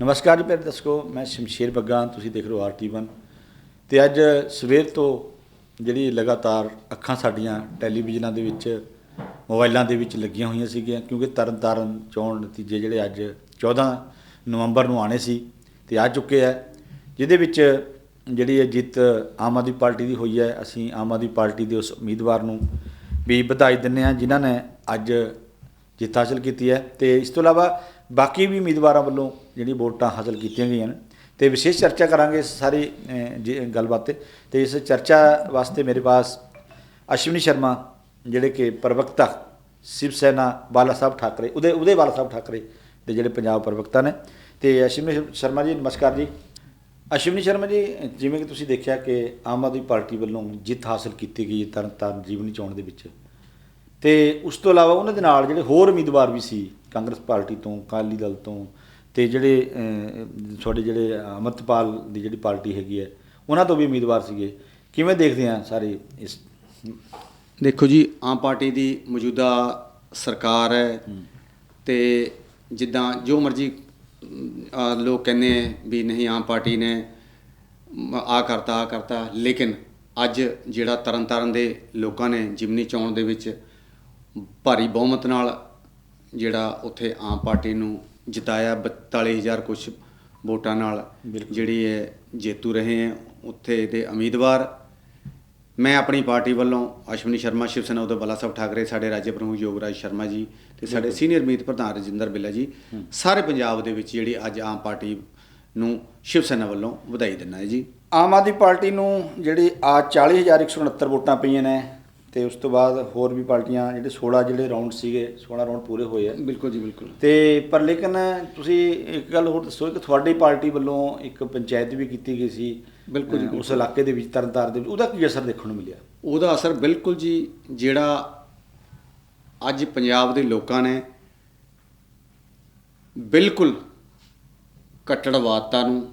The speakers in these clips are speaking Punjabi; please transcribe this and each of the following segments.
ਨਮਸਕਾਰ ਜੀ ਪਿਆਰੇ ਦਰਸ਼ਕੋ, ਮੈਂ ਸ਼ਮਸ਼ੀਰ ਬੱਗਾ ਤੁਸੀਂ ਦੇਖ ਰਹੇ ਹੋ ਆਰਟੀ1 ਤੇ ਅੱਜ ਸਵੇਰ ਤੋਂ ਜਿਹੜੀ ਲਗਾਤਾਰ ਅੱਖਾਂ ਸਾਡੀਆਂ ਟੈਲੀਵਿਜ਼ਨਾਂ ਦੇ ਵਿੱਚ, ਮੋਬਾਈਲਾਂ ਦੇ ਵਿੱਚ ਲੱਗੀਆਂ ਹੋਈਆਂ ਸੀਗੀਆਂ, ਕਿਉਂਕਿ ਤਰਨਤਾਰਨ ਚੋਣ ਨਤੀਜੇ ਜਿਹੜੇ ਅੱਜ 14 ਨਵੰਬਰ ਨੂੰ ਆਣੇ ਸੀ ਤੇ ਆ ਚੁੱਕੇ ਆ, ਜਿਹਦੇ ਵਿੱਚ ਜਿਹੜੀ ਇਹ ਜਿੱਤ ਆਮ ਆਦਮੀ ਪਾਰਟੀ ਦੀ ਹੋਈ ਹੈ, ਅਸੀਂ ਆਮ ਆਦਮੀ ਪਾਰਟੀ ਦੇ ਉਸ ਉਮੀਦਵਾਰ ਨੂੰ ਵੀ ਵਧਾਈ ਦਿੰਦੇ ਹਾਂ, ਜਿਨ੍ਹਾਂ ਨੇ ਅੱਜ ਜਿੱਤ ਹਾਸਲ ਕੀਤੀ ਹੈ। ਤੇ ਇਸ ਤੋਂ ਇਲਾਵਾ ਬਾਕੀ ਵੀ ਉਮੀਦਵਾਰਾਂ ਵੱਲੋਂ ਜਿਹੜੀ ਵੋਟਾਂ ਹਾਸਲ ਕੀਤੀਆਂ ਗਈਆਂ ਨੇ, ਤੇ ਵਿਸ਼ੇਸ਼ ਚਰਚਾ ਕਰਾਂਗੇ ਸਾਰੇ ਸਾਰੀ ਗੱਲਬਾਤ ਤੇ। ਤੇ ਇਸ ਚਰਚਾ ਵਾਸਤੇ ਮੇਰੇ ਪਾਸ ਅਸ਼ਵਨੀ ਸ਼ਰਮਾ, ਜਿਹੜੇ ਕਿ ਪ੍ਰਵਕਤਾ ਸ਼ਿਵ ਸੈਨਾ ਬਾਲਾ ਸਾਹਿਬ ਠਾਕਰੇ ਉਹਦੇ ਉਹਦੇ ਬਾਲਾ ਸਾਹਿਬ ਠਾਕਰੇ ਦੇ ਜਿਹੜੇ ਪੰਜਾਬ ਪ੍ਰਵਕਤਾ ਨੇ। ਤੇ ਅਸ਼ਵਨੀ ਸ਼ਰਮਾ ਜੀ, ਨਮਸਕਾਰ ਜੀ। ਅਸ਼ਵਨੀ ਸ਼ਰਮਾ ਜੀ, ਜਿਵੇਂ ਕਿ ਤੁਸੀਂ ਦੇਖਿਆ ਕਿ ਆਮ ਆਦਮੀ ਪਾਰਟੀ ਵੱਲੋਂ ਜਿੱਤ ਹਾਸਲ ਕੀਤੀ ਗਈ ਤਰਨਤਾਰਨ ਜੀਵਨੀ ਚੋਣ ਦੇ ਵਿੱਚ। ਤੇ ਉਸ ਤੋਂ ਇਲਾਵਾ ਉਹਨਾਂ ਦੇ ਨਾਲ ਜਿਹੜੇ ਹੋਰ ਉਮੀਦਵਾਰ ਵੀ ਸੀ ਕਾਂਗਰਸ ਪਾਰਟੀ ਤੋਂ ਅਕਾਲੀ ਦਲ ਤੋਂ ਤੇ ਜਿਹੜੇ ਤੁਹਾਡੇ ਜਿਹੜੇ ਅਮਰਤਪਾਲ ਦੀ ਜਿਹੜੀ ਪਾਰਟੀ ਹੈਗੀ ਹੈ ਉਹਨਾਂ ਤੋਂ ਵੀ ਉਮੀਦਵਾਰ ਸੀਗੇ। ਕਿਵੇਂ ਦੇਖਦੇ ਆ ਸਾਰੇ ਇਸ? ਦੇਖੋ ਜੀ ਆਮ ਪਾਰਟੀ ਦੀ ਮੌਜੂਦਾ ਸਰਕਾਰ ਹੈ ਤੇ ਜਿੱਦਾਂ ਜੋ ਮਰਜ਼ੀ ਲੋਕ ਕਹਿੰਦੇ ਵੀ ਨਹੀਂ ਆਮ ਪਾਰਟੀ ਨੇ ਆ ਕਰਤਾ ਆ ਕਰਤਾ ਲੇਕਿਨ ਅੱਜ ਜਿਹੜਾ ਤਰਨਤਾਰਨ ਦੇ ਲੋਕਾਂ ਨੇ ਜਿਮਨੀ ਚੋਣ ਦੇ ਵਿੱਚ ਭਾਰੀ ਬਹੁਮਤ ਨਾਲ ਜਿਹੜਾ ਉੱਥੇ ਆਮ ਪਾਰਟੀ ਨੂੰ ਜਿਤਾਇਆ 42000 ਕੁਛ ਵੋਟਾਂ ਨਾਲ। ਜਿਹੜੀ ਹੈ ਜੇਤੂ ਰਹੇ ਹੈ ਉੱਥੇ ਦੇ ਉਮੀਦਵਾਰ। ਮੈਂ ਆਪਣੀ ਪਾਰਟੀ ਵੱਲੋਂ ਅਸ਼ਵਨੀ ਸ਼ਰਮਾ ਸ਼ਿਵ ਸੈਨਾ ਉਦੋਂ ਬਾਲਾ ਸਾਹਿਬ ਠਾਕਰੇ ਸਾਡੇ ਰਾਜ ਪ੍ਰਮੁੱਖ ਯੋਗਰਾਜ ਸ਼ਰਮਾ ਜੀ ਤੇ ਸਾਡੇ ਸੀਨੀਅਰ ਮੀਤ ਪ੍ਰਧਾਨ ਰਜਿੰਦਰ ਬਿੱਲਾ ਜੀ ਸਾਰੇ ਪੰਜਾਬ ਦੇ ਵਿੱਚ ਜਿਹੜੀ ਅੱਜ ਆਮ ਪਾਰਟੀ ਨੂੰ ਸ਼ਿਵ ਸੈਨਾ ਵੱਲੋਂ ਵਧਾਈ ਦਿੰਦਾ ਹੈ ਜੀ। ਆਮ ਆਦਮੀ ਪਾਰਟੀ ਨੂੰ ਜਿਹੜੀ ਆ 40169 ਵੋਟਾਂ ਪਈਆਂ ਨੇ ਤੇ ਉਸ ਤੋਂ ਬਾਅਦ ਹੋਰ ਵੀ ਪਾਰਟੀਆਂ ਜਿਹੜੇ 16 ਜਿਹੜੇ ਰਾਉਂਡ ਸੀਗੇ 16 ਰਾਉਂਡ ਪੂਰੇ ਹੋਏ ਆ। ਬਿਲਕੁਲ ਜੀ ਬਿਲਕੁਲ। ਤੇ ਪਰ ਲੇਕਿਨ ਤੁਸੀਂ ਇੱਕ ਗੱਲ ਹੋਰ ਦੱਸੋ ਕਿ ਤੁਹਾਡੀ ਪਾਰਟੀ ਵੱਲੋਂ ਇੱਕ ਪੰਚਾਇਤ ਵੀ ਕੀਤੀ ਗਈ ਸੀ ਬਿਲਕੁਲ ਜੀ, ਉਸ ਇਲਾਕੇ ਦੇ ਵਿੱਚ ਤਰਨਤਾਰਨ ਦੇ ਵਿੱਚ। ਉਹਦਾ ਕੀ ਅਸਰ ਦੇਖਣ ਨੂੰ ਮਿਲਿਆ? ਉਹਦਾ ਅਸਰ ਬਿਲਕੁਲ ਜੀ ਜਿਹੜਾ ਅੱਜ ਪੰਜਾਬ ਦੇ ਲੋਕਾਂ ਨੇ ਬਿਲਕੁਲ ਕੱਟੜਵਾਦਤਾ ਨੂੰ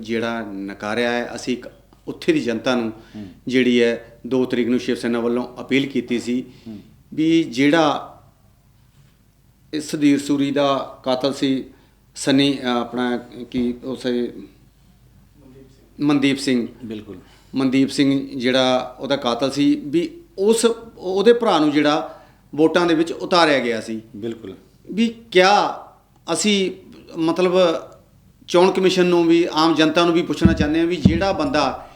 ਜਿਹੜਾ ਨਕਾਰਿਆ ਹੈ ਅਸੀਂ ਇੱਕ ਉੱਥੇ ਦੀ ਜਨਤਾ ਨੂੰ ਜਿਹੜੀ ਹੈ 2 ਤਰੀਕ ਨੂੰ ਸ਼ਿਵ ਸੈਨਾ ਵੱਲੋਂ ਅਪੀਲ ਕੀਤੀ ਸੀ ਵੀ ਜਿਹੜਾ ਇਸ ਸੁਧੀਰ ਸੂਰੀ ਦਾ ਕਾਤਲ ਸੀ ਸਨੀ ਆਪਣਾ ਕੀ ਉਸੇ ਮਨਦੀਪ ਸਿੰਘ। ਬਿਲਕੁਲ। ਮਨਦੀਪ ਸਿੰਘ ਜਿਹੜਾ ਉਹਦਾ ਕਾਤਲ ਸੀ ਵੀ ਉਸ ਉਹਦੇ ਭਰਾ ਨੂੰ ਜਿਹੜਾ ਵੋਟਾਂ ਦੇ ਵਿੱਚ ਉਤਾਰਿਆ ਗਿਆ ਸੀ। ਬਿਲਕੁਲ। ਵੀ ਕਿਆ ਅਸੀਂ ਮਤਲਬ ਚੋਣ ਕਮਿਸ਼ਨ ਨੂੰ ਵੀ ਆਮ ਜਨਤਾ ਨੂੰ ਵੀ ਪੁੱਛਣਾ ਚਾਹੁੰਦੇ ਹਾਂ ਵੀ ਜਿਹੜਾ ਬੰਦਾ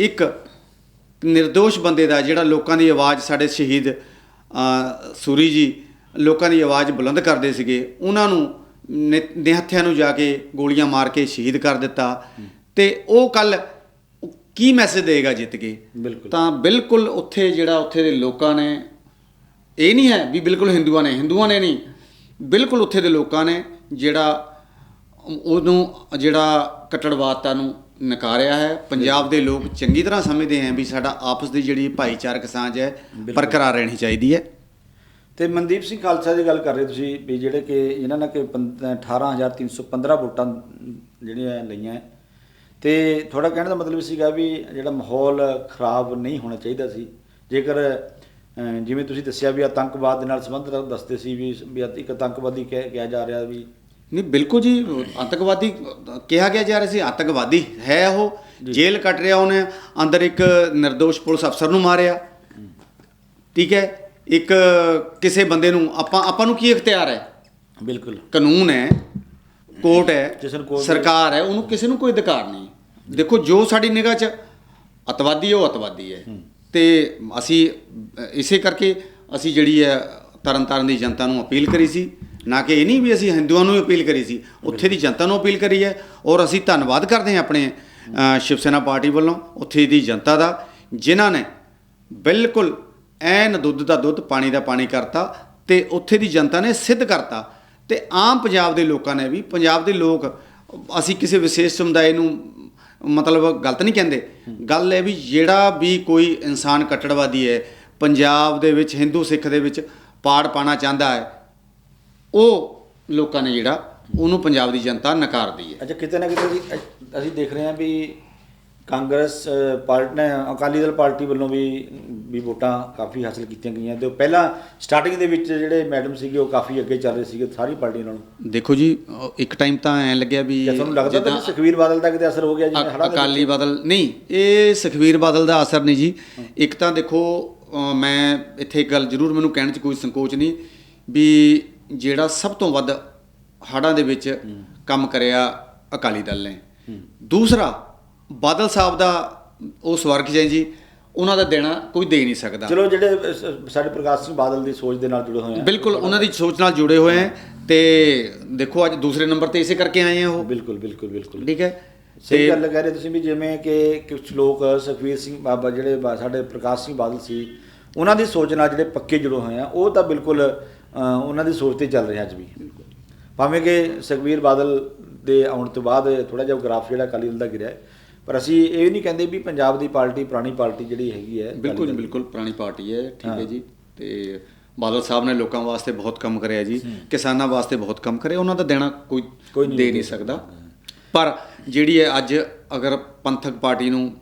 ਇੱਕ નિર્ਦੋਸ਼ ਬੰਦੇ ਦਾ ਜਿਹੜਾ ਲੋਕਾਂ ਦੀ ਆਵਾਜ਼ ਸਾਡੇ ਸ਼ਹੀਦ ਸੂਰੀ ਜੀ ਲੋਕਾਂ ਦੀ ਆਵਾਜ਼ ਬੁਲੰਦ ਕਰਦੇ ਸੀਗੇ ਉਹਨਾਂ ਨੂੰ ਨਿਹੱਥਿਆਂ ਨੂੰ ਜਾ ਕੇ ਗੋਲੀਆਂ ਮਾਰ ਕੇ ਸ਼ਹੀਦ ਕਰ ਦਿੱਤਾ। ਤੇ ਉਹ ਕੱਲ ਕੀ ਮੈਸੇਜ ਦੇਗਾ ਜਿੱਤ ਕੇ? ਤਾਂ ਬਿਲਕੁਲ ਉੱਥੇ ਜਿਹੜਾ ਉੱਥੇ ਦੇ ਲੋਕਾਂ ਨੇ ਇਹ ਨਹੀਂ ਹੈ ਵੀ ਬਿਲਕੁਲ ਹਿੰਦੂਆਂ ਨੇ ਹਿੰਦੂਆਂ ਨੇ ਨਹੀਂ ਬਿਲਕੁਲ ਉੱਥੇ ਦੇ ਲੋਕਾਂ ਨੇ ਜਿਹੜਾ ਉਹਨੂੰ ਜਿਹੜਾ ਕੱਟੜਵਾਦਤਾ ਨੂੰ ਨਕਾਰਿਆ ਹੈ। ਪੰਜਾਬ ਦੇ ਲੋਕ ਚੰਗੀ ਤਰ੍ਹਾਂ ਸਮਝਦੇ ਹਨ ਵੀ ਸਾਡਾ ਆਪਸ ਦੀ ਜਿਹੜੀ ਭਾਈਚਾਰਕ ਸਾਂਝ ਹੈ ਬਰਕਰਾਰ ਰਹਿਣੀ ਚਾਹੀਦੀ ਹੈ। ਤੇ ਮਨਦੀਪ ਸਿੰਘ ਖਾਲਸਾ ਦੀ ਗੱਲ ਕਰ ਰਹੇ ਤੁਸੀਂ ਵੀ ਜਿਹੜੇ ਕਿ ਇਹਨਾਂ ਨੇ ਕਿ ਪੰਦ- 18315 ਵੋਟਾਂ ਜਿਹੜੀਆਂ ਲਈਆਂ ਹੈ। ਤੇ ਥੋੜਾ ਕਹਿਣ ਦਾ ਮਤਲਬ ਸੀਗਾ ਵੀ ਜਿਹੜਾ ਮਾਹੌਲ ਖਰਾਬ ਨਹੀਂ ਹੋਣਾ ਚਾਹੀਦਾ ਸੀ। ਜੇਕਰ ਜਿਵੇਂ ਤੁਸੀਂ ਦੱਸਿਆ ਵੀ ਆਤੰਕਵਾਦ ਦੇ ਨਾਲ ਸੰਬੰਧ ਦੱਸਦੇ ਸੀ ਵੀ ਇੱਕ ਆਤੰਕਵਾਦੀ ਕਹਿ ਕਿਹਾ ਜਾ ਰਿਹਾ ਵੀ ਨਹੀਂ ਬਿਲਕੁਲ ਜੀ ਆਤੰਕਵਾਦੀ ਕਿਹਾ ਗਿਆ ਜਾ ਰਿਹਾ ਸੀ ਆਤੰਕਵਾਦੀ ਹੈ ਉਹ। ਜੇਲ੍ਹ ਕੱਟ ਰਿਹਾ ਉਹਨੇ ਅੰਦਰ ਇੱਕ નિર્ਦੋਸ਼ ਪੁਲਿਸ ਅਫਸਰ ਨੂੰ ਮਾਰਿਆ। ਠੀਕ ਹੈ ਇੱਕ ਕਿਸੇ ਬੰਦੇ ਨੂੰ ਆਪਾਂ ਆਪਾਂ ਨੂੰ ਕੀ ਇਖਤਿਆਰ ਹੈ? ਬਿਲਕੁਲ। ਕਾਨੂੰਨ ਹੈ ਕੋਰਟ ਹੈ ਸਰਕਾਰ ਹੈ ਉਹਨੂੰ ਕਿਸੇ ਨੂੰ ਕੋਈ ਅਧਿਕਾਰ ਨਹੀਂ। ਦੇਖੋ ਜੋ ਸਾਡੀ ਨਿਗਾਹ 'ਚ ਅਤਵਾਦੀ ਉਹ ਅਤਵਾਦੀ ਹੈ। ਤੇ ਅਸੀਂ ਇਸੇ ਕਰਕੇ ਅਸੀਂ ਜਿਹੜੀ ਹੈ ਤਰਨਤਾਰਨ ਦੀ ਜਨਤਾ ਨੂੰ ਅਪੀਲ ਕਰੀ ਸੀ। ਨਾ ਕਿ ਇਹ ਨਹੀਂ ਵੀ ਅਸੀਂ ਹਿੰਦੂਆਂ ਨੂੰ ਹੀ ਅਪੀਲ ਕਰੀ ਸੀ, ਉੱਥੇ ਦੀ ਜਨਤਾ ਨੂੰ ਅਪੀਲ ਕਰੀ ਹੈ ਔਰ ਅਸੀਂ ਧੰਨਵਾਦ ਕਰਦੇ ਹਾਂ ਆਪਣੇ ਸ਼ਿਵ ਸੈਨਾ ਪਾਰਟੀ ਵੱਲੋਂ ਉੱਥੇ ਦੀ ਜਨਤਾ ਦਾ, ਜਿਨ੍ਹਾਂ ਨੇ ਬਿਲਕੁਲ ਐਨ ਦੁੱਧ ਦਾ ਦੁੱਧ, ਪਾਣੀ ਦਾ ਪਾਣੀ ਕਰਤਾ ਤੇ ਉੱਥੇ ਦੀ ਜਨਤਾ ਨੇ ਸਿੱਧ ਕਰਤਾ ਤੇ ਆਮ ਪੰਜਾਬ ਦੇ ਲੋਕਾਂ ਨੇ ਵੀ, ਪੰਜਾਬ ਦੇ ਲੋਕ, ਅਸੀਂ ਕਿਸੇ ਵਿਸ਼ੇਸ਼ ਸਮੁਦਾਇ ਨੂੰ ਮਤਲਬ ਗਲਤ ਨਹੀਂ ਕਹਿੰਦੇ, ਗੱਲ ਇਹ ਵੀ ਜਿਹੜਾ ਵੀ ਕੋਈ ਇਨਸਾਨ ਕੱਟੜਵਾਦੀ ਹੈ, ਪੰਜਾਬ ਦੇ ਵਿੱਚ, ਹਿੰਦੂ ਸਿੱਖ ਦੇ ਵਿੱਚ ਪਾੜ ਪਾਣਾ ਚਾਹੁੰਦਾ ਹੈ ਉਹ ਲੋਕਾਂ ਨੇ ਜਿਹੜਾ ਉਹਨੂੰ ਪੰਜਾਬ ਦੀ ਜਨਤਾ ਨਕਾਰਦੀ ਹੈ। ਅੱਛਾ ਕਿਤੇ ਨਾ ਕਿਤੇ ਅਸੀਂ- ਅਸੀਂ ਦੇਖ ਰਹੇ ਹਾਂ ਵੀ ਕਾਂਗਰਸ ਪਾਰਟੀ ਨੇ ਅਕਾਲੀ ਦਲ ਪਾਰਟੀ ਵੱਲੋਂ ਵੀ ਵੀ ਵੋਟਾਂ ਕਾਫੀ ਹਾਸਲ ਕੀਤੀਆਂ ਗਈਆਂ ਤੇ ਉਹ ਪਹਿਲਾਂ ਸਟਾਰਟਿੰਗ ਦੇ ਵਿੱਚ ਜਿਹੜੇ ਮੈਡਮ ਸੀਗੇ ਉਹ ਕਾਫੀ ਅੱਗੇ ਚੱਲ ਰਹੇ ਸੀਗੇ ਸਾਰੀ ਪਾਰਟੀਆਂ ਨਾਲੋਂ ਦੇਖੋ ਜੀ ਅ, ਇੱਕ ਟਾਈਮ ਤਾਂ ਐ ਲੱਗਿਆ ਵੀ ਜਾਂ ਤੁਹਾਨੂੰ ਲੱਗਦਾ ਤਾਂ ਜਿੱਦਾਂ ਸੁਖਵੀਰ ਬਾਦਲ ਦਾ ਕਿਤੇ ਅਸਰ ਹੋ ਗਿਆ ਜਿਵੇਂ ਦੇ ਅਕਾਲੀ ਬਾਦਲ ਨਹੀਂ ਇਹ ਸੁਖਵੀਰ ਬਾਦਲ ਦਾ ਅਸਰ ਨਹੀਂ ਜੀ। ਇੱਕ ਤਾਂ ਦੇਖੋ ਅ, ਮੈਂ ਇੱਥੇ ਇੱਕ ਗੱਲ ਜ਼ਰੂਰ ਮੈਨੂੰ ਕਹਿਣ 'ਚ ਕੋਈ ਸੰਕੋਚ ਨਹੀਂ ਵੀ ਜਿਹੜਾ ਸਭ ਤੋਂ ਵੱਧ ਹੜ੍ਹਾਂ ਦੇ ਵਿੱਚ ਕੰਮ ਕਰਿਆ ਅਕਾਲੀ ਦਲ ਨੇ। ਦੂਸਰਾ ਬਾਦਲ ਸਾਹਿਬ ਦਾ ਉਹ ਸਵਰਗ ਜੈ ਜੀ ਉਹਨਾਂ ਦਾ ਦੇਣਾ ਕੋਈ ਦੇ ਨਹੀਂ ਸਕਦਾ। ਚਲੋ ਜਿਹੜੇ ਸਾਡੇ ਪ੍ਰਕਾਸ਼ ਸਿੰਘ ਬਾਦਲ ਦੀ ਸੋਚ ਦੇ ਨਾਲ ਜੁੜੇ ਹੋਏ ਆ। ਬਿਲਕੁਲ ਉਹਨਾਂ ਦੀ ਸੋਚ ਨਾਲ ਜੁੜੇ ਹੋਏ ਹੈ ਤੇ ਦੇਖੋ ਅੱਜ ਦੂਸਰੇ ਨੰਬਰ ਤੇ ਇਸੇ ਕਰਕੇ ਆਏ ਆ ਉਹ। ਬਿਲਕੁਲ ਬਿਲਕੁਲ ਬਿਲਕੁਲ। ਠੀਕ ਹੈ? ਸਹੀ ਗੱਲ ਕਹਿ ਰਹੇ ਤੁਸੀਂ ਵੀ ਜਿਵੇਂ ਕਿ ਕੁਝ ਲੋਕ ਸੁਖਵੀਰ ਸਿੰਘ ਬਾਬਾ ਜਿਹੜੇ ਸਾਡੇ ਪ੍ਰਕਾਸ਼ ਸਿੰਘ ਬਾਦਲ ਸੀ ਉਹਨਾਂ ਦੀ ਸੋਚ ਨਾਲ ਜਿਹੜੇ ਪੱਕੇ ਜੁੜੇ ਹੋਏ ਆ ਉਹ ਤਾਂ ਬਿਲਕੁਲ ਉਹਨਾਂ ਦੀ ਸੋਚ ਤੇ ਚੱਲ ਰਿਹਾ ਅੱਜ ਵੀ। ਭਾਵੇਂ ਕਿ ਸੁਖਵੀਰ ਬਾਦਲ ਦੇ ਆਉਣ ਤੋਂ ਬਾਅਦ ਥੋੜਾ ਜਿਹਾ ਗ੍ਰਾਫ ਜਿਹੜਾ ਅਕਾਲੀ ਦਲ ਦਾ ਗਿਰਿਆ ਪਰ ਅਸੀਂ ਇਹ ਨਹੀਂ ਕਹਿੰਦੇ ਵੀ ਪੰਜਾਬ ਦੀ ਪਾਰਟੀ ਪੁਰਾਣੀ ਪਾਰਟੀ ਜਿਹੜੀ ਹੈਗੀ ਹੈ ਬਿਲਕੁਲ। ਬਿਲਕੁਲ ਪੁਰਾਣੀ ਪਾਰਟੀ ਹੈ ਠੀਕ ਹੈ। ਜੀ। ਤੇ ਬਾਦਲ ਸਾਹਿਬ ਨੇ ਲੋਕਾਂ ਵਾਸਤੇ ਬਹੁਤ ਕੰਮ ਕਰਿਆ ਜੀ ਕਿਸਾਨਾਂ ਵਾਸਤੇ ਬਹੁਤ ਕੰਮ ਕਰਿਆ ਉਹਨਾਂ ਦਾ ਦੇਣਾ ਕੋਈ ਕੋਈ ਦੇ ਨਹੀਂ ਸਕਦਾ। ਪਰ ਜਿਹੜੀ ਹੈ ਅੱਜ ਅਗਰ ਪੰਥਕ ਪਾਰਟੀ ਨੂੰ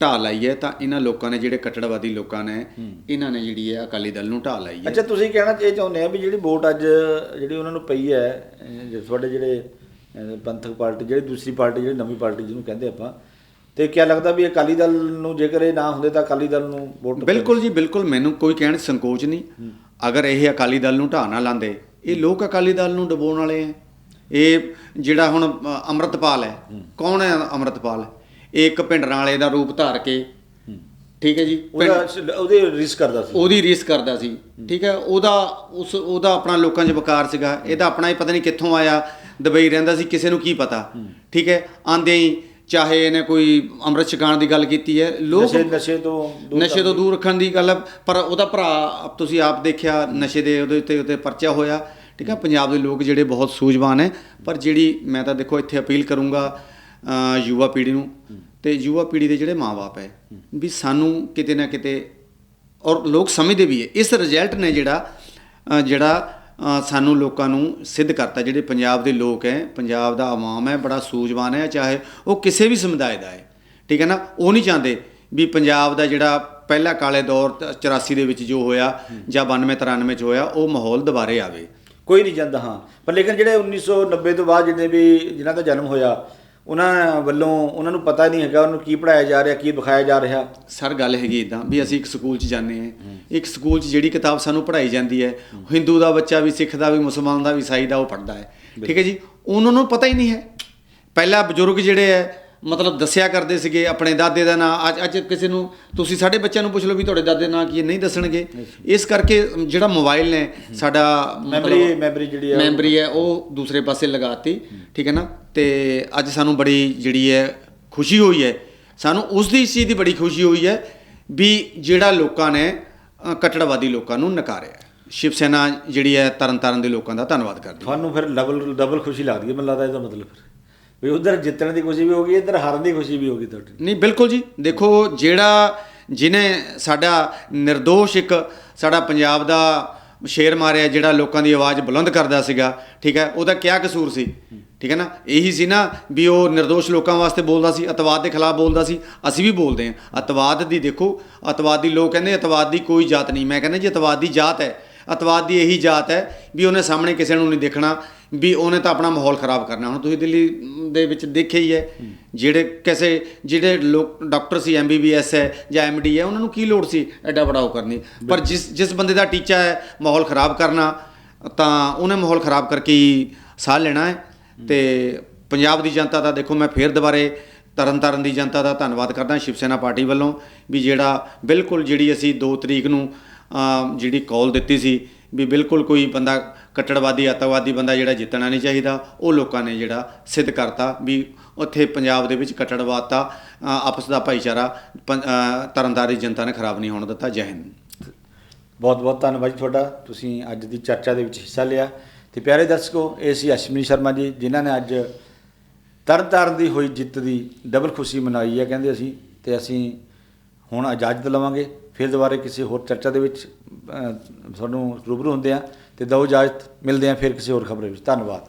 ਢਾਹ ਲਾਈ ਹੈ ਤਾਂ ਇਹਨਾਂ ਲੋਕਾਂ ਨੇ ਜਿਹੜੇ ਕੱਟੜਵਾਦੀ ਲੋਕਾਂ ਨੇ ਇਹਨਾਂ ਨੇ ਜਿਹੜੀ ਹੈ ਅਕਾਲੀ ਦਲ ਨੂੰ ਢਾਹ ਲਾਈ ਹੈ। ਅੱਛਾ ਤੁਸੀਂ ਕਹਿਣਾ ਇਹ ਚਾਹੁੰਦੇ ਆ ਵੀ ਜਿਹੜੀ ਵੋਟ ਅੱਜ ਜਿਹੜੀ ਉਹਨਾਂ ਨੂੰ ਪਈ ਹੈ ਤੁਹਾਡੇ ਜਿਹੜੇ ਪੰਥਕ ਪਾਰਟੀ ਜਿਹੜੀ ਦੂਸਰੀ ਪਾਰਟੀ ਜਿਹੜੀ ਨਵੀਂ ਪਾਰਟੀ ਜਿਹਨੂੰ ਕਹਿੰਦੇ ਆਪਾਂ ਤੇ ਕੀ ਲੱਗਦਾ ਵੀ ਅਕਾਲੀ ਦਲ ਨੂੰ ਜੇਕਰ ਇਹ ਨਾ ਹੁੰਦੇ ਤਾਂ ਅਕਾਲੀ ਦਲ ਨੂੰ ਵੋਟ ਬਿਲਕੁਲ ਜੀ ਬਿਲਕੁਲ ਮੈਨੂੰ ਕੋਈ ਕਹਿਣ ਸੰਕੋਚ ਨਹੀਂ। ਅਗਰ ਇਹ ਅਕਾਲੀ ਦਲ ਨੂੰ ਢਾਹ ਨਾ ਲਾਂਦੇ ਇਹ ਲੋਕ ਅਕਾਲੀ ਦਲ ਨੂੰ ਡਬੋਣ ਵਾਲੇ ਆ। ਇਹ ਜਿਹੜਾ ਹੁਣ ਅੰਮ੍ਰਿਤਪਾਲ ਹੈ। ਕੌਣ ਹੈ ਅੰਮ੍ਰਿਤਪਾਲ? ਇਹ ਇੱਕ ਭਿੰਡਰਾਂ ਵਾਲੇ ਦਾ ਰੂਪ ਧਾਰ ਕੇ ਠੀਕ ਹੈ ਜੀ? ਉਹਦਾ ਉਹਦੇ ਰਿਸਕ ਕਰਦਾ ਸੀ। ਉਹਦੀ ਰੀਸ ਕਰਦਾ ਸੀ ਠੀਕ ਹੈ? ਉਹਦਾ ਉਸ ਉਹਦਾ ਆਪਣਾ ਲੋਕਾਂ 'ਚ ਵਕਾਰ ਸੀਗਾ। ਇਹਦਾ ਆਪਣਾ ਹੀ ਪਤਾ ਨਹੀਂ ਕਿੱਥੋਂ ਆਇਆ ਦੁਬਈ ਰਹਿੰਦਾ ਸੀ ਕਿਸੇ ਨੂੰ ਕੀ ਪਤਾ ਠੀਕ ਹੈ? ਆਂਦੇ ਹੀ ਚਾਹੇ ਇਹਨੇ ਕੋਈ ਅੰਮ੍ਰਿਤ ਛਕਾਣ ਦੀ ਗੱਲ ਕੀਤੀ ਹੈ ਲੋਕ ਨਸ਼ੇ ਤੋਂ ਨਸ਼ੇ ਤੋਂ ਦੂਰ ਰੱਖਣ ਦੀ ਗੱਲ ਪਰ ਉਹਦਾ ਭਰਾ ਤੁਸੀਂ ਆਪ ਦੇਖਿਆ ਨਸ਼ੇ ਦੇ ਉਹਦੇ ਉੱਤੇ ਉੱਤੇ ਪਰਚਾ ਹੋਇਆ ਠੀਕ ਹੈ। ਪੰਜਾਬ ਦੇ ਲੋਕ ਜਿਹੜੇ ਬਹੁਤ ਸੂਝਵਾਨ ਹੈ ਪਰ ਜਿਹੜੀ ਮੈਂ ਤਾਂ ਦੇਖੋ ਇੱਥੇ ਅਪੀਲ ਕਰੂੰਗਾ ਯੁਵਾ ਪੀੜ੍ਹੀ ਨੂੰ ਤੇ ਯੁਵਾ ਪੀੜ੍ਹੀ ਦੇ ਜਿਹੜੇ ਮਾਪੇ ਹੈ ਵੀ ਸਾਨੂੰ ਕਿਤੇ ਨਾ ਕਿਤੇ ਔਰ ਲੋਕ ਸਮਝਦੇ ਵੀ ਹੈ। ਇਸ ਰਿਜ਼ਲਟ ਨੇ ਜਿਹੜਾ ਜਿਹੜਾ ਸਾਨੂੰ ਲੋਕਾਂ ਨੂੰ ਸਿੱਧ ਕਰਤਾ। ਜਿਹੜੇ ਪੰਜਾਬ ਦੇ ਲੋਕ ਹੈ ਪੰਜਾਬ ਦਾ ਆਵਾਮ ਹੈ ਬੜਾ ਸੂਝਵਾਨ ਹੈ ਚਾਹੇ ਉਹ ਕਿਸੇ ਵੀ ਸਮੁਦਾਇ ਦਾ ਹੈ। ਠੀਕ ਹੈ ਨਾ? ਉਹ ਨਹੀਂ ਚਾਹੁੰਦੇ ਵੀ ਪੰਜਾਬ ਦਾ ਜਿਹੜਾ ਪਹਿਲਾ ਕਾਲੇ ਦੌਰ ਤ- 84 ਦੇ ਵਿੱਚ ਜੋ ਹੋਇਆ ਜਾਂ 92 93 ਚ ਹੋਇਆ ਉਹ ਮਾਹੌਲ ਦੁਬਾਰੇ ਆਵੇ। ਕੋਈ ਨਹੀਂ ਜਾਂਦਾ ਹਾਂ। ਪਰ ਲੇਕਿਨ ਜਿਹੜੇ 1990 ਤੋਂ ਬਾਅਦ ਜਿਹਨੇ ਵੀ ਜਿਨ੍ਹਾਂ ਦਾ ਜਨਮ ਹੋਇਆ ਉਹਨਾਂ ਵੱਲੋਂ ਉਹਨਾਂ ਨੂੰ ਪਤਾ ਨਹੀਂ ਹੈਗਾ ਉਹਨੂੰ ਕੀ ਪੜਾਇਆ ਜਾ ਰਿਹਾ, ਕੀ ਦਿਖਾਇਆ ਜਾ ਰਿਹਾ। ਸਰ, ਗੱਲ ਹੈਗੀ ਇਦਾਂ ਵੀ ਅਸੀਂ ਇੱਕ ਸਕੂਲ 'ਚ ਜਾਂਦੇ ਹਾਂ। ਇੱਕ ਸਕੂਲ 'ਚ ਜਿਹੜੀ ਕਿਤਾਬ ਸਾਨੂੰ ਪੜ੍ਹਾਈ ਜਾਂਦੀ ਹੈ, ਹਿੰਦੂ ਦਾ ਬੱਚਾ ਵੀ, ਸਿੱਖ ਦਾ ਵੀ, ਮੁਸਲਮਾਨ ਦਾ ਵੀ, ਈਸਾਈ ਦਾ ਉਹ ਪੜ੍ਹਦਾ ਹੈ। ਠੀਕ ਹੈ ਜੀ? ਉਹਨਾਂ ਨੂੰ ਪਤਾ ਹੀ ਨਹੀਂ ਹੈ। ਪਹਿਲਾਂ ਬਜ਼ੁਰਗ ਜਿਹੜੇ ਹੈ ਮਤਲਬ ਦੱਸਿਆ ਕਰਦੇ ਸੀਗੇ ਆਪਣੇ ਦਾਦੇ ਦਾ ਨਾਂ। ਅੱਜ ਅੱਜ ਕਿਸੇ ਨੂੰ ਤੁਸੀਂ ਸਾਡੇ ਬੱਚਿਆਂ ਨੂੰ ਪੁੱਛ ਲਓ ਵੀ ਤੁਹਾਡੇ ਦਾਦੇ ਨਾਂ ਕੀ ਹੈ ਨਹੀਂ ਦੱਸਣਗੇ। ਇਸ ਕਰਕੇ ਜਿਹੜਾ ਮੋਬਾਈਲ ਨੇ ਸਾਡਾ ਮੈਮਰੀ ਮੈਮਰੀ ਜਿਹੜੀ ਹੈ ਮੈਮਰੀ ਹੈ ਉਹ ਦੂਸਰੇ ਪਾਸੇ ਲਗਾਤੀ ਠੀਕ ਹੈ ਨਾ? ਤੇ ਅੱਜ ਸਾਨੂੰ ਬੜੀ ਜਿਹੜੀ ਹੈ ਖੁਸ਼ੀ ਹੋਈ ਹੈ। ਸਾਨੂੰ ਉਸ ਦੀ ਚੀਜ਼ ਦੀ ਬੜੀ ਖੁਸ਼ੀ ਹੋਈ ਹੈ ਵੀ ਜਿਹੜਾ ਲੋਕਾਂ ਨੇ ਕੱਟੜਵਾਦੀ ਲੋਕਾਂ ਨੂੰ ਨਕਾਰਿਆ। ਸ਼ਿਵ ਸੈਨਾ ਜਿਹੜੀ ਹੈ ਤਰਨ ਤਾਰਨ ਦੇ ਲੋਕਾਂ ਦਾ ਧੰਨਵਾਦ ਕਰਦੀ ਤੁਹਾਨੂੰ ਫਿਰ ਡਬਲ ਡਬਲ ਖੁਸ਼ੀ ਲੱਗਦੀ ਹੈ ਮੈਨੂੰ ਲੱਗਦਾ ਇਹਦਾ ਮਤਲਬ ਫਿਰ। ਵੀ ਉਧਰ ਜਿੱਤਣ ਦੀ ਖੁਸ਼ੀ ਵੀ ਹੋਗੀ ਇੱਧਰ ਹਾਰਨ ਦੀ ਖੁਸ਼ੀ ਵੀ ਹੋਗੀ ਤੁਹਾਡੀ। ਨਹੀਂ, ਬਿਲਕੁਲ ਜੀ। ਦੇਖੋ, ਜਿਹੜਾ ਜਿਨੇ ਸਾਡਾ ਨਿਰਦੋਸ਼ ਇੱਕ ਸਾਡਾ ਪੰਜਾਬ ਦਾ ਸ਼ੇਰ ਮਾਰਿਆ, ਜਿਹੜਾ ਲੋਕਾਂ ਦੀ ਆਵਾਜ਼ ਬੁਲੰਦ ਕਰਦਾ ਸੀਗਾ, ਠੀਕ ਹੈ, ਉਹਦਾ ਕਿਆ ਕਸੂਰ ਸੀ? ਠੀਕ ਹੈ ਨਾ? ਇਹੀ ਸੀ ਨਾ ਵੀ ਉਹ ਨਿਰਦੋਸ਼ ਲੋਕਾਂ ਵਾਸਤੇ ਬੋਲਦਾ ਸੀ, ਅਤਵਾਦ ਦੇ ਖਿਲਾਫ ਬੋਲਦਾ ਸੀ। ਅਸੀਂ ਵੀ ਬੋਲਦੇ ਹਾਂ। ਅਤਵਾਦ ਦੀ ਦੇਖੋ, ਅਤਵਾਦੀ ਲੋਕ ਕਹਿੰਦੇ, ਅਤਵਾਦ ਦੀ ਕੋਈ ਜਾਤ ਨਹੀਂ। ਮੈਂ ਕਹਿੰਦਾ ਜੀ, ਅਤਵਾਦ ਦੀ ਜਾਤ ਹੈ। ਅਤਵਾਦ ਦੀ ਇਹੀ ਜਾਤ ਹੈ ਵੀ ਉਹਨੇ ਸਾਹਮਣੇ ਕਿਸੇ ਨੂੰ ਨਹੀਂ ਦੇਖਣਾ। ਵੀ ਉਹਨੇ ਤਾਂ ਆਪਣਾ ਮਾਹੌਲ ਖਰਾਬ ਕਰਨਾ। ਹੁਣ ਤੁਸੀਂ ਦਿੱਲੀ ਦੇ ਵਿੱਚ ਦੇਖਿਆ ਹੀ ਹੈ, ਜਿਹੜੇ ਕਿਸੇ, ਜਿਹੜੇ ਲੋਕ, ਡਾਕਟਰ ਸੀ ਐਮਬੀਬੀਐਸ ਹੈ ਜਾਂ ਐਮਡੀ ਹੈ, ਉਹਨਾਂ ਨੂੰ ਕੀ ਲੋੜ ਸੀ ਐਡਾ ਬੜਾ ਕਰਨੀ ਪਰ ਜਿਸ ਜਿਸ ਬੰਦੇ ਦਾ ਟੀਚਾ ਹੈ, ਮਾਹੌਲ ਖਰਾਬ ਕਰਨਾ, ਤਾਂ ਉਹਨੇ ਮਾਹੌਲ ਖਰਾਬ ਕਰਕੇ ਹੀ ਸਾਹ ਲੈਣਾ ਹੈ। ਤੇ ਪੰਜਾਬ ਦੀ ਜਨਤਾ ਦਾ ਦੇਖੋ, ਮੈਂ ਫੇਰ ਦੁਬਾਰੇ ਤਰਨਤਾਰਨ ਦੀ ਜਨਤਾ ਦਾ ਧੰਨਵਾਦ ਕਰਦਾ ਸ਼ਿਵ ਸੈਨਾ ਪਾਰਟੀ ਵੱਲੋਂ ਵੀ ਜਿਹੜਾ ਬਿਲਕੁਲ ਜਿਹੜੀ ਅਸੀਂ 2 ਤਰੀਕ ਨੂੰ ਜਿਹੜੀ ਕਾਲ ਦਿੱਤੀ ਸੀ ਵੀ ਬਿਲਕੁਲ ਕੋਈ ਬੰਦਾ ਕੱਟੜਵਾਦੀ ਅੱਤਵਾਦੀ ਬੰਦਾ ਜਿਹੜਾ ਜਿੱਤਣਾ ਨਹੀਂ ਚਾਹੀਦਾ ਉਹ ਲੋਕਾਂ ਨੇ ਜਿਹੜਾ ਸਿੱਧ ਕਰਤਾ ਵੀ ਉੱਥੇ ਪੰਜਾਬ ਦੇ ਵਿੱਚ ਕੱਟੜਵਾਦ ਤਾਂ ਆਪਸ ਦਾ ਭਾਈਚਾਰਾ ਪੰ- ਅ, ਜਨਤਾ ਨੇ ਖਰਾਬ ਨਹੀਂ ਹੋਣ ਦਿੱਤਾ। ਜੈ ਹਿੰਦ। ਬਹੁਤ ਬਹੁਤ ਧੰਨਵਾਦ ਜੀ ਤੁਹਾਡਾ। ਤੁਸੀਂ ਅੱਜ ਦੀ ਚਰਚਾ ਦੇ ਵਿੱਚ ਹਿੱਸਾ ਲਿਆ। ਤੇ ਪਿਆਰੇ ਦਰਸ਼ਕੋ ਇਹ ਸੀ ਅਸ਼ਵਨੀ ਸ਼ਰਮਾ ਜੀ ਜਿਨ੍ਹਾਂ ਨੇ ਅੱਜ ਤਰਨਤਾਰਨ ਦੀ ਹੋਈ ਜਿੱਤ ਦੀ ਡਬਲ ਖੁਸ਼ੀ ਮਨਾਈ ਹੈ ਕਹਿੰਦੇ ਅਸੀਂ। ਤੇ ਅਸੀਂ ਹੁਣ ਇਜਾਜ਼ਤ ਲਵਾਂਗੇ। ਫਿਰ ਦੁਬਾਰੇ ਕਿਸੇ ਹੋਰ ਚਰਚਾ ਦੇ ਵਿੱਚ ਤੁਹਾਨੂੰ ਰੂਬਰੂ ਹੁੰਦੇ ਆ ਤੇ ਦੋ ਇਜਾਜ਼ਤ ਮਿਲਦੇ ਆ ਫਿਰ ਕਿਸੇ ਹੋਰ ਖਬਰ ਵਿੱਚ। ਧੰਨਵਾਦ।